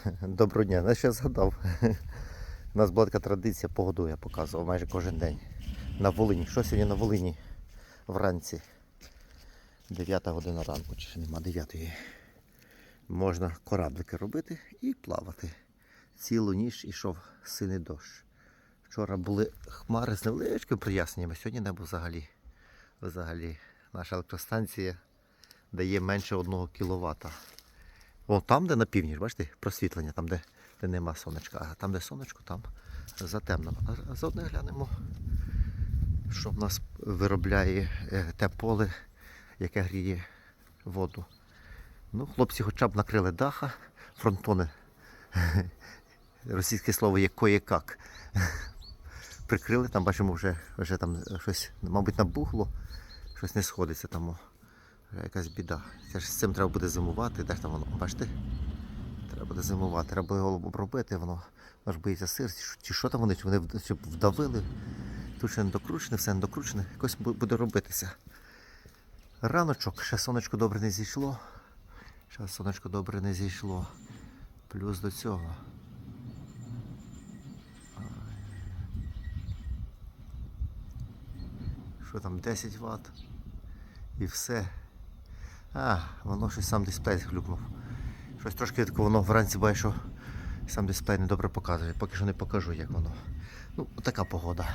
Доброго дня. Я ще згадав. У нас була така традиція, погоду я показував майже кожен день. На Волині. Що сьогодні на Волині вранці? 9 година ранку, чи ще нема 9. Можна кораблики робити і плавати. Цілу ніч ішов сильний дощ. Вчора були хмари з невеличкими проясненнями, сьогодні небо взагалі. Взагалі, наша електростанція дає менше 1 кВт. Вон там, де на північ, бачите, просвітлення, там, де, де нема сонечка, а там, де сонечко, там затемнено. А заодно глянемо, що в нас виробляє е, те поле, яке гріє воду. Ну, хлопці хоча б накрили даха, фронтони. Російське слово є кое-как. Прикрили, там бачимо, вже, вже там щось, мабуть, набухло, щось не сходиться там. Якась біда. Це ж з цим треба буде зимувати. Де ж там воно? Бачите? Треба буде зимувати, треба його обробити, воно, воно ж боїться сир. Чи, що- там вони? Чи вони чи вдавили? Тут ще не докручене, все не докручене. Якось буде робитися. Раночок, ще сонечко добре не зійшло. Ще сонечко добре не зійшло. Плюс до цього. Що там, 10 Вт? І все. А, воно щось сам дисплей зглюкнув. Щось трошки таке воно вранці бачу, що сам дисплей не добре показує. Поки що не покажу, як воно. Ну, така погода.